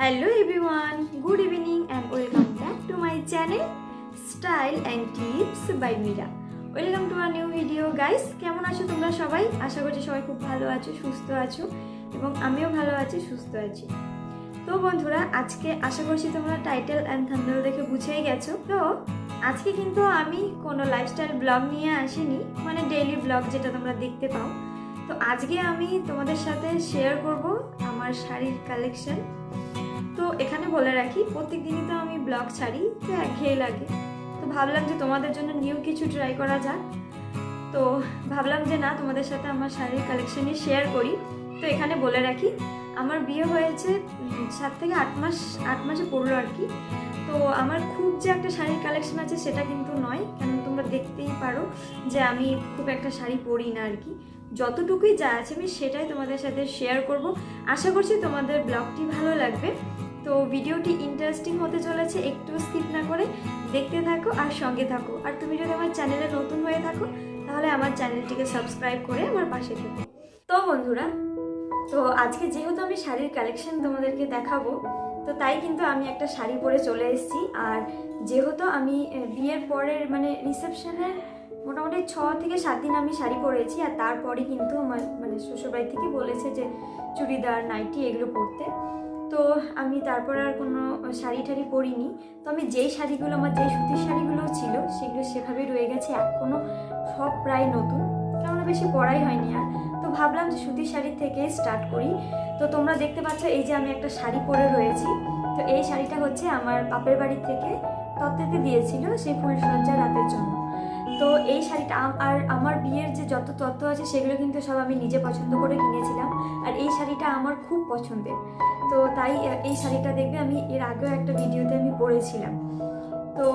Hello everyone good evening and welcome back to my channel style and tips by Meera welcome to our new video guys কেমন আছো তোমরা সবাই? আশা করছি সবাই খুব ভালো আছো, সুস্থ আছো এবং আমিও ভালো আছি, সুস্থ আছি। তো বন্ধুরা, আজকে আশা করছি তোমরা টাইটেল অ্যান্ড থাম্বনেল দেখে বুঝেই গেছো। তো আজকে কিন্তু আমি কোনো লাইফস্টাইল ব্লগ নিয়ে আসিনি মানে ডেইলি ব্লগ যেটা তোমরা দেখতে পাও। তো আজকে আমি তোমাদের সাথে শেয়ার করব আমার শাড়ির কালেকশন তো এখানে বলে রাখি প্রত্যেক দিনই তো আমি ব্লগ ছাড়ি, তো একঘেয়ে লাগে। তো ভাবলাম যে তোমাদের জন্য নিউ কিছু ট্রাই করা যাক। তো ভাবলাম যে না, তোমাদের সাথে আমার শাড়ির কালেকশনই শেয়ার করি। তো এখানে বলে রাখি, আমার বিয়ে হয়েছে সাত থেকে আট মাস, আট মাসে পড়ল আর কি। তো আমার খুব যে একটা শাড়ির কালেকশন আছে সেটা কিন্তু নয়, কারণ তোমরা দেখতেই পারো যে আমি খুব একটা শাড়ি পরি না আর কি। যতটুকুই যা আছে আমি সেটাই তোমাদের সাথে শেয়ার করব। আশা করছি তোমাদের ব্লগটি ভালো লাগবে। তো ভিডিওটি ইন্টারেস্টিং হতে চলেছে, একটু স্কিপ না করে দেখতে থাকো আর সঙ্গে থাকো। আর তুমি যদি আমার চ্যানেলে নতুন হয়ে থাকো, তাহলে আমার চ্যানেলটিকে সাবস্ক্রাইব করে আমার পাশে থেকো। তো বন্ধুরা, তো আজকে যেহেতু আমি শাড়ির কালেকশন তোমাদেরকে দেখাবো, তো তাই কিন্তু আমি একটা শাড়ি পরে চলে এসেছি। আর যেহেতু আমি বিয়ের পরের মানে রিসেপশনের মোটামুটি ছ থেকে সাত দিন আমি শাড়ি পরেছি, আর তারপরে কিন্তু আমার মানে শ্বশুরবাড়ি থেকে বলেছে যে চুড়িদার, নাইটি এগুলো পরতে। তো আমি তারপর আর কোনো শাড়ি টাড়ি পরিনি। তো আমি যেই শাড়িগুলো, আমার যেই সুতির শাড়িগুলো ছিল, সেগুলো সেভাবেই রয়ে গেছে। এখনও সব প্রায় নতুন, কেননা বেশি পরাই হয়নি আর। তো ভাবলাম যে সুতির শাড়ি থেকে স্টার্ট করি। তো তোমরা দেখতে পাচ্ছ, এই যে আমি একটা শাড়ি পরে রয়েছি। তো এই শাড়িটা হচ্ছে আমার বাপের বাড়ি থেকে তত্ত্বেতে দিয়েছিল সেই ফুলসজ্জা রাতের জন্য। এই শাড়িটা আর আমার বিয়ের যে যত তত্ত্ব আছে সেগুলো কিন্তু সব আমি নিজে পছন্দ করে কিনেছিলাম। আর এই শাড়িটা আমার খুব পছন্দের। তো তাই এই শাড়িটা দেখবে আমি এর আগেও একটা ভিডিওতে আমি পরেছিলাম তো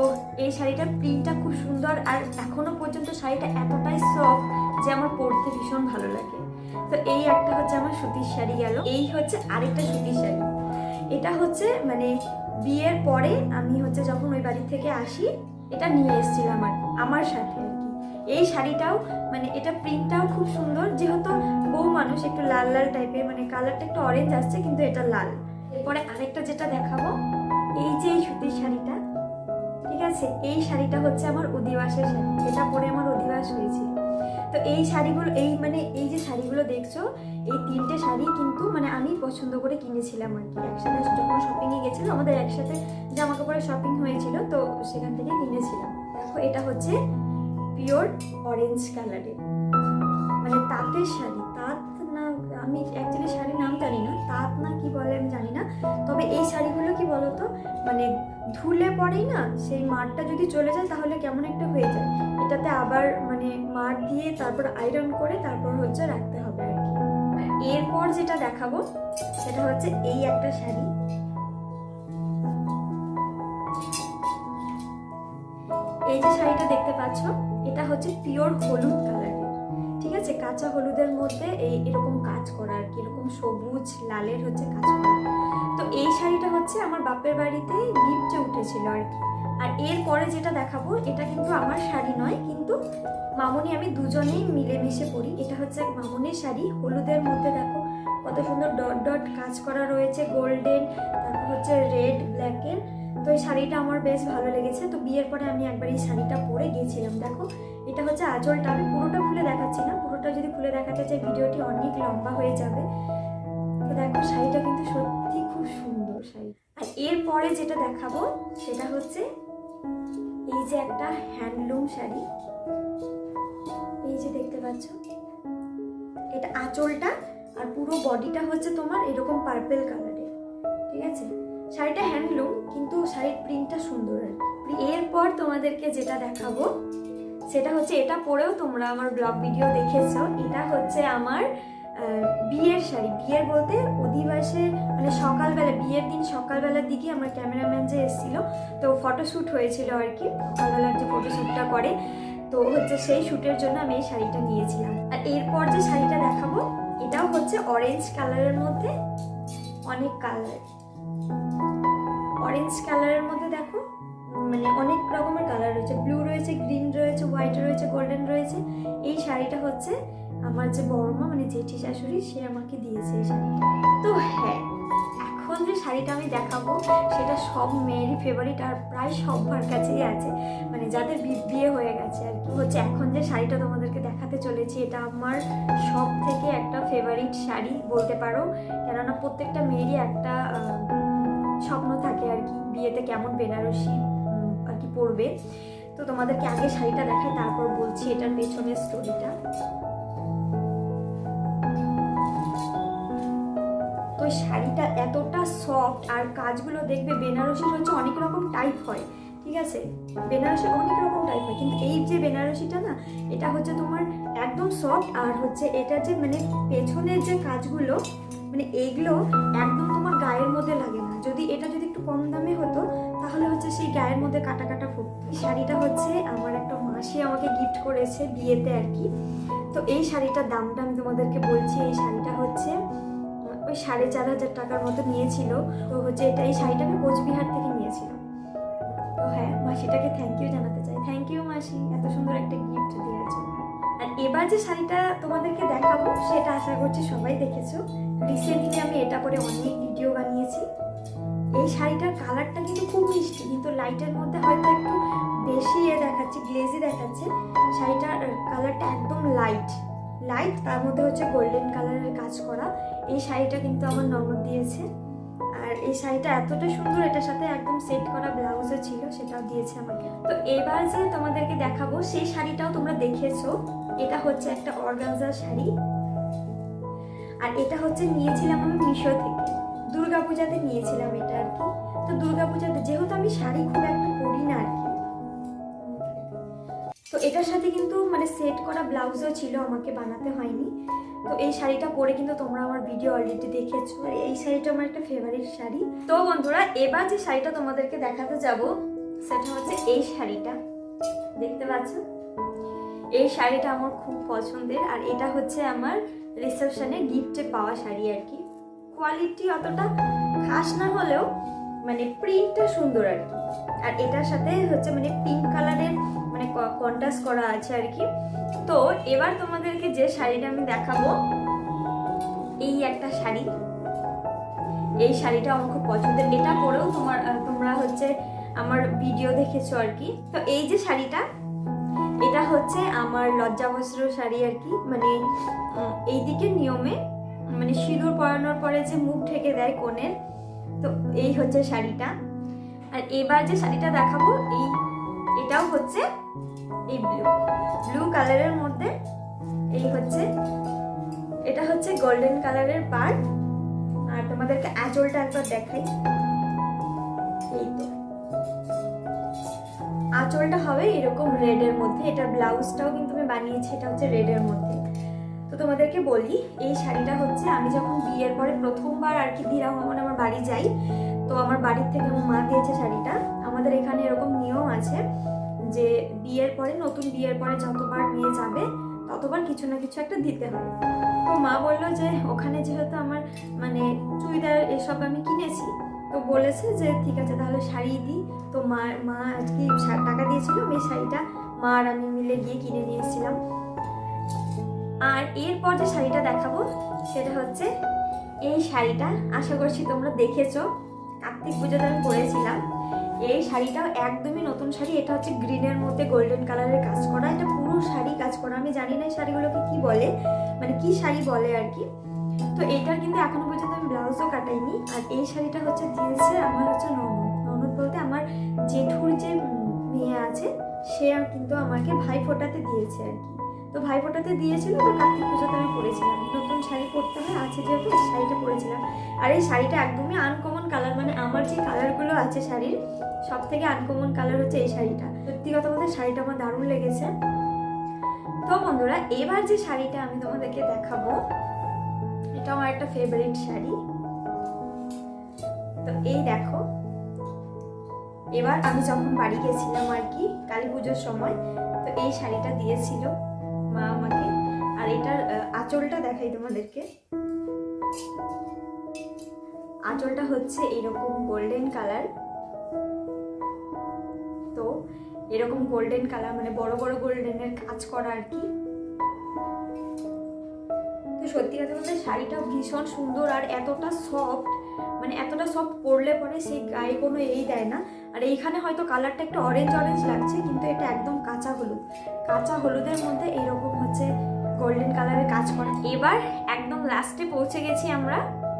এই শাড়িটার প্রিন্টটা খুব সুন্দর আর এখনও পর্যন্ত শাড়িটা এতটাই সফট যে আমার পরতে ভীষণ ভালো লাগে। তো এই একটা হচ্ছে আমার সুতির শাড়ি গেল। এই হচ্ছে আরেকটা সুতির শাড়ি। এটা হচ্ছে মানে বিয়ের পরে আমি হচ্ছে যখন ওই বাড়ি থেকে আসি, এটা নিয়ে এসেছিলাম আর আমার সাথে। এই শাড়িটাও মানে এটা প্রিন্টটাও খুব সুন্দর। যেহেতু বউ মানুষ একটু লাল লাল টাইপের মানে কালারটা একটু অরেঞ্জ আসছে, কিন্তু এটা লাল। এরপরে আরেকটা যেটা দেখাবো, এই যে এই সুতির শাড়িটা, ঠিক আছে? এই শাড়িটা হচ্ছে আমার অধিবাসের শাড়ি। এটা পরে আমার অধিবাস হয়েছে। তো এই শাড়িগুলো, এই মানে এই যে শাড়িগুলো দেখছ, এই তিনটে শাড়ি কিন্তু মানে আমি পছন্দ করে কিনেছিলাম আর কি। একসাথে যখন শপিংয়ে গেছিলাম, আমাদের একসাথে জামা কাপড়ের শপিং হয়েছিল, তো সেখান থেকে কিনেছিলাম। দেখো এটা হচ্ছে পিওর অরেঞ্জ কালারের। মানে তাঁতের শাড়ি, তাঁত না, আমি অ্যাকচুয়ালি শাড়ির নাম জানি না, তাঁত না কি বলে আমি জানি না। তবে এই শাড়িগুলো কি বলতো? মানে ধুলে পরেই না সেই মাঠটা যদি চলে যায় তাহলে কেমন একটা হয়ে যায়। এটাতে আবার মানে মাঠ দিয়ে তারপর আয়রন করে তারপর হচ্ছে রাখতে হবে আর কি। এরপর যেটা দেখাবো, সেটা হচ্ছে এই একটা শাড়ি। এই যে শাড়িটা দেখতে পাচ্ছ, এটা হচ্ছে পিওর হলুদ কালারের ঠিক আছে? কাঁচা হলুদের মধ্যে এই এরকম কাজ করা আর কি, এরকম সবুজ লালের হচ্ছে কাজ করা। তো এই শাড়িটা হচ্ছে আমার বাপের বাড়িতে গিফটে উঠেছিল আর কি। আর এরপরে যেটা দেখাবো, এটা কিন্তু আমার শাড়ি নয়, কিন্তু মামনি আমি দুজনেই মিলেমিশে পরি। এটা হচ্ছে এক মামনির শাড়ি। হলুদের মধ্যে দেখো কত সুন্দর ডট ডট কাজ করা রয়েছে গোল্ডেন তারপর হচ্ছে রেড ব্ল্যাকের তো এই শাড়িটা আমার বেশ ভালো লেগেছে। তো বিয়ের পরে আমি একবার এই শাড়িটা পরে গিয়েছিলাম। দেখো, এটা হচ্ছে আঁচলটা। আমি পুরোটা খুলে দেখাচ্ছি না। পুরোটা যদি খুলে দেখাতে চাই, ভিডিওটি অনেক লম্বা হয়ে যাবে। তো দেখো, শাড়িটা কিন্তু সত্যি খুব সুন্দর শাড়ি। আর এরপরে যেটা দেখাবো, সেটা হচ্ছে এই যে একটা হ্যান্ডলুম শাড়ি। এই যে দেখতে পাচ্ছ, এটা আঁচলটা আর পুরো বডিটা হচ্ছে তোমার এরকম পার্পেল কালারের ঠিক আছে? শাড়িটা হ্যান্ডলুম কিন্তু শাড়ির প্রিন্টটা সুন্দর আর কি। এরপর তোমাদেরকে যেটা দেখাবো সেটা হচ্ছে এটা পরেও তোমরা আমার ব্লগ ভিডিও দেখেছ এটা হচ্ছে আমার বিয়ের শাড়ি। বিয়ের বলতে অধিবাসে মানে সকালবেলা বিয়ের দিন সকালবেলার দিকে আমার ক্যামেরাম্যান যে এসেছিল তো ফটোশ্যুট হয়েছিল আর কি। সকালবেলার যে ফটোশ্যুটটা করে তো হচ্ছে সেই শ্যুটের জন্য আমি এই শাড়িটা নিয়েছিলাম। আর এরপর যে শাড়িটা দেখাবো এটাও হচ্ছে অরেঞ্জ কালারের মধ্যে অনেক কালার অরেঞ্জ কালারের মধ্যে দেখো মানে অনেক রকমের কালার রয়েছে। ব্লু রয়েছে গ্রিন রয়েছে হোয়াইট রয়েছে গোল্ডেন রয়েছে। এই শাড়িটা হচ্ছে আমার যে বড় মা মানে জেঠি শাশুড়ি, সে আমাকে দিয়েছে এই শাড়িটা। তো হ্যাঁ এখন যে শাড়িটা আমি দেখাবো, সেটা সব মেয়েরই ফেভারিট আর প্রায় সবার কাছেই আছে। মানে যাদের বিয়ে হয়ে গেছে আর কি। হচ্ছে এখন যে শাড়িটা তোমাদেরকে দেখাতে চলেছি, এটা আমার সব থেকে একটা ফেভারিট শাড়ি বলতে পারো। কেননা প্রত্যেকটা মেয়েরই একটা স্বপ্ন থাকে আর কি। বিয়েতে কেমন বেনারসি আর কি পরবে। তো তোমাদেরকে আগে শাড়িটা দেখাই, তারপর বলছি এটার পেছনের স্টোরিটা তো শাড়িটা এতটা সফট আর কাজগুলো দেখবে বেনারসির হচ্ছে অনেক রকম টাইপ হয়, ঠিক আছে? বেনারসি অনেক রকম টাইপ হয়, কিন্তু এই যে বেনারসিটা না, এটা হচ্ছে তোমার একদম সফট আর হচ্ছে এটা যে মানে পেছনের যে কাজগুলো মানে এইগুলো একদম তোমার গায়ের মধ্যে লাগে না। যদি এটা যদি একটু কম দামে হতো, তাহলে হচ্ছে সেই গায়ের মধ্যে কাটা কাটা ফুট এই শাড়িটা হচ্ছে আমার একটা মাসি আমাকে গিফট করেছে বিয়েতে আর কি। তো এই শাড়িটার দামটা আমি তোমাদেরকে বলছি, এই শাড়িটা হচ্ছে, ওই সাড়ে চার হাজার টাকার মতো নিয়েছিল। তো হচ্ছে এটা এই শাড়িটা আমি কোচবিহার থেকে নিয়েছিলাম। তো হ্যাঁ মাসিটাকে থ্যাংক ইউ জানাতে চাই। থ্যাংক ইউ মাসি, এত সুন্দর একটা গিফট দিয়েছ। আর এবার যে শাড়িটা তোমাদেরকে দেখাবো, সেটা আশা করছি সবাই দেখেছ। রিসেন্টলি আমি এটা পরে অনেক ভিডিও বানিয়েছি। এই শাড়িটার কালারটা কিন্তু খুব মিষ্টি, কিন্তু লাইটের মধ্যে হয়তো একটু বেশি এ দেখাচ্ছে গ্লেজি দেখাচ্ছে। শাড়িটার কালারটা একদম লাইট লাইট তার মধ্যে হচ্ছে গোল্ডেন কালারের কাজ করা। এই শাড়িটা কিন্তু আমার ননদ দিয়েছে। আর এই শাড়িটা এতটা সুন্দর, এটার সাথে একদম সেট করা ব্লাউজও ছিল, সেটাও দিয়েছে আমাকে। তো এবার যে তোমাদেরকে দেখাবো, সেই শাড়িটাও তোমরা দেখেছ। এটা হচ্ছে একটা অর্গানজার শাড়ি। আর এটা হচ্ছে নিয়েছিলাম আমি মিশো থেকে। দুর্গাপূজাতে নিয়েছিলাম এটা আর কি। তো দুর্গাপূজাতে যেহেতু আমি শাড়ি খুব একটা পরি না আর কি। তো এটার সাথে কিন্তু মানে সেট করা ব্লাউজও ছিল, আমাকে বানাতে হয়নি। তো এই শাড়িটা পরে কিন্তু তোমরা আমার ভিডিও অলরেডি দেখেছ। আর এই শাড়িটা আমার একটা ফেভারিট শাড়ি। তো বন্ধুরা, এবার যে শাড়িটা তোমাদেরকে দেখাতে যাব, সেটা হচ্ছে এই শাড়িটা। দেখতে পাচ্ছ? এই শাড়িটা আমার খুব পছন্দের। আর এটা হচ্ছে আমার রিসেপশনে গিফটে পাওয়া শাড়ি আর কি। কোয়ালিটি অতটা খাস না হলেও মানে প্রিন্টটা সুন্দর আর কি। আর এটার সাথে হচ্ছে মানে পিঙ্ক কালারের মানে কন্ট্রাস্ট করা আছে আর কি। তো এবার তোমাদেরকে যে শাড়িটা আমি দেখাবো, এই একটা শাড়ি। এই শাড়িটা আমার খুব পছন্দের। এটা পরেও তোমার তোমরা হচ্ছে আমার ভিডিও দেখেছ আর কি। তো এই যে শাড়িটা, এটা হচ্ছে আমার লজ্জাবস্ত্র শাড়ি আর কি। মানে এই দিকে নিয়মে মানে সিঁদুর পরানোর পরে যে মুখ ঢেকে দেয় কোণের তো এই হচ্ছে শাড়িটা। আর এবার যে শাড়িটা দেখাবো এই এটাও হচ্ছে এই ব্লু ব্লু কালারের মধ্যে এই হচ্ছে এটা হচ্ছে গোল্ডেন কালারের পার্ট আর তোমাদেরকে আঁচলটা একবার দেখাই। এই তো। আঁচলটা হবে এরকম রেডের মধ্যে। এটার ব্লাউজটাও কিন্তু আমি বানিয়েছি এটা হচ্ছে রেডের মধ্যে। তো তোমাদেরকে বলি, এই শাড়িটা হচ্ছে আমি যখন বিয়ের পরে প্রথমবার আর কি দিরাম আমার আমার বাড়ি যাই, তো আমার বাড়ির থেকে আমার মা দিয়েছে শাড়িটা। আমাদের এখানে এরকম নিয়ম আছে যে বিয়ের পরে, নতুন বিয়ের পরে যতবার নিয়ে যাবে, ততবার কিছু না কিছু একটা দিতে হবে। তো মা বলল যে, ওখানে যেহেতু আমার মানে চুড়িদার এসব আমি কিনেছি। তো বলেছে যে, ঠিক আছে, তাহলে শাড়ি দিই। তো মা মা আজকে টাকা দিয়েছিল, আমি শাড়িটা মা আর আমি মিলে গিয়ে কিনে নিয়ে এসেছিলাম। আর এরপর যে শাড়িটা দেখাবো, সেটা হচ্ছে এই শাড়িটা। আশা করছি তোমরা দেখেছ। কার্তিক পুজোতে আমি পরেছিলাম। এই শাড়িটাও একদমই নতুন শাড়ি। এটা হচ্ছে গ্রিনের মধ্যে গোল্ডেন কালারের কাজ করা। এটা পুরো শাড়ি কাজ করা। আমি জানি না এই শাড়িগুলোকে কি বলে। মানে কি শাড়ি বলে আর কি। তো এটার কিন্তু এখনও পর্যন্ত আমি ব্লাউজও কাটাইনি। আর এই শাড়িটা হচ্ছে দিয়েছে আমার হচ্ছে ননদ। ননদ বলতে আমার জেঠুর যে মেয়ে আছে, সে কিন্তু আমাকে ভাই ফোটাতে দিয়েছে আর কি। তো ভাই ফোটাতে দিয়েছিল, তো কার্তিক পুজোতে আমি পরেছিলাম নতুন শাড়ি পরতে হয়, আছে যেহেতু এই শাড়িটা পরেছিলাম। আর এই শাড়িটা একদমই আনকমন কালার মানে আমার যে কালারগুলো আছে শাড়ির সব থেকে আনকমন কালার হচ্ছে এই শাড়িটা। সত্যি কথা বলতে শাড়িটা আমার দারুণ লেগেছে। তো বন্ধুরা, এবার যে শাড়িটা আমি তোমাদেরকে দেখাবো এটা আমার একটা ফেভারিট শাড়ি। তো এই দেখো, এবার আমি যখন বাড়ি গেছিলাম আর কি, কালী পুজোর সময়, তো এই শাড়িটা দিয়েছিল। মা আমাকে। আর এটার আঁচলটা দেখাই তোমাদেরকে। আঁচলটা হচ্ছে এরকম গোল্ডেন কালার তো এরকম গোল্ডেন কালার মানে বড় বড় গোল্ডেনের কাজ করা আর কি। তো সত্যি কথা বলতে শাড়িটা ভীষণ সুন্দর আর এতটা সফট মানে এতটা সফট পরলে পরে সেই গায়ে কোনো এই দেয় না। আর এইখানে হয়তো কালারটা একটু অরেঞ্জ অরেঞ্জ লাগছে, কিন্তু এটা একদম কাঁচা হলুদ। কাঁচা হলুদের মধ্যে এইরকম হচ্ছে গোল্ডেন কালারের কাজ করা। এবার একদম লাস্টে পৌঁছে গেছি আমরা।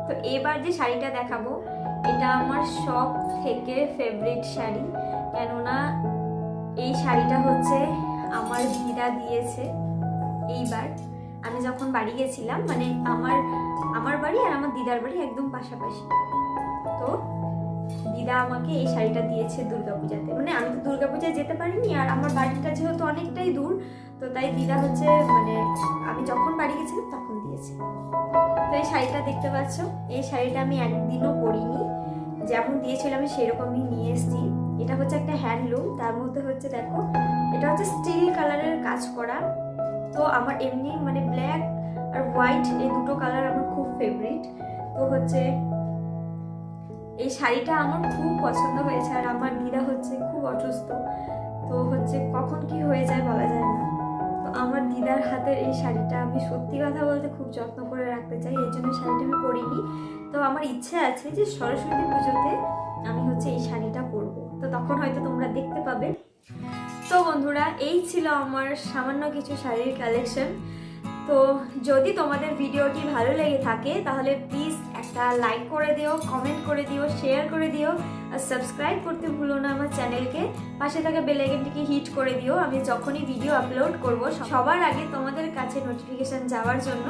তো এবার যে শাড়িটা দেখাবো, এটা আমার সব থেকে ফেভারিট শাড়ি। কেননা এই শাড়িটা হচ্ছে আমার দিদা দিয়েছে এইবার। আমি যখন বাড়ি গেছিলাম মানে আমার আমার বাড়ি আর আমার দিদার বাড়ি একদম পাশাপাশি। তো দিদা আমাকে এই শাড়িটা দিয়েছে দুর্গাপূজাতে। মানে আমি তো দুর্গাপূজায় যেতে পারিনি আর আমার বাড়িটা যেহেতু অনেকটাই দূর, তো তাই দিদা হচ্ছে মানে আমি যখন বাড়ি গেছিলাম তখন দিয়েছে। তো এই শাড়িটা দেখতে পাচ্ছ, এই শাড়িটা আমি একদিনও পরিনি। যেমন দিয়েছিল আমি সেরকমই নিয়ে এসেছি। এটা হচ্ছে একটা হ্যান্ডলুম, তার মধ্যে হচ্ছে দেখো, এটা হচ্ছে স্টিল কালারের কাজ করা। তো আমার এমনি মানে ব্ল্যাক আর হোয়াইট এই দুটো কালার আমার খুব ফেভারিট তো হচ্ছে এই শাড়িটা আমার খুব পছন্দ হয়েছে আর আমার দিদা হচ্ছে খুব অসুস্থ। তো হচ্ছে কখন কি হয়ে যায় বলা যায় না। তো আমার দিদার হাতের এই শাড়িটা আমি সত্যি কথা বলতে খুব যত্ন করে রাখতে চাই এই জন্য শাড়িটা আমি পরিনি। তো আমার ইচ্ছে আছে যে সরস্বতী পুজোতে আমি হচ্ছে এই শাড়িটা পরবো। তো তখন হয়তো তোমরা দেখতে পাবে। তো বন্ধুরা, এই ছিল আমার সামান্য কিছু শাড়ির কালেকশন তো যদি তোমাদের ভিডিওটি ভালো লেগে থাকে, তাহলে প্লিজ একটা লাইক করে দিও কমেন্ট করে দিও শেয়ার করে দিও, আর সাবস্ক্রাইব করতে ভুলো না আমার চ্যানেলকে পাশে থাকা বেল আইকনটিকে হিট করে দিও, আমি যখনই ভিডিও আপলোড করব, সবার আগে তোমাদের কাছে নোটিফিকেশন যাওয়ার জন্য।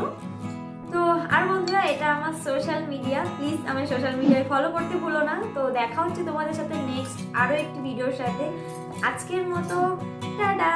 তো আর বন্ধুরা, এটা আমার সোশ্যাল মিডিয়া প্লিজ আমার সোশ্যাল মিডিয়ায় ফলো করতে ভুলো না। তো দেখা হচ্ছে তোমাদের সাথে নেক্সট আরও একটি ভিডিওর সাথে। আজকের মতো, টাটা!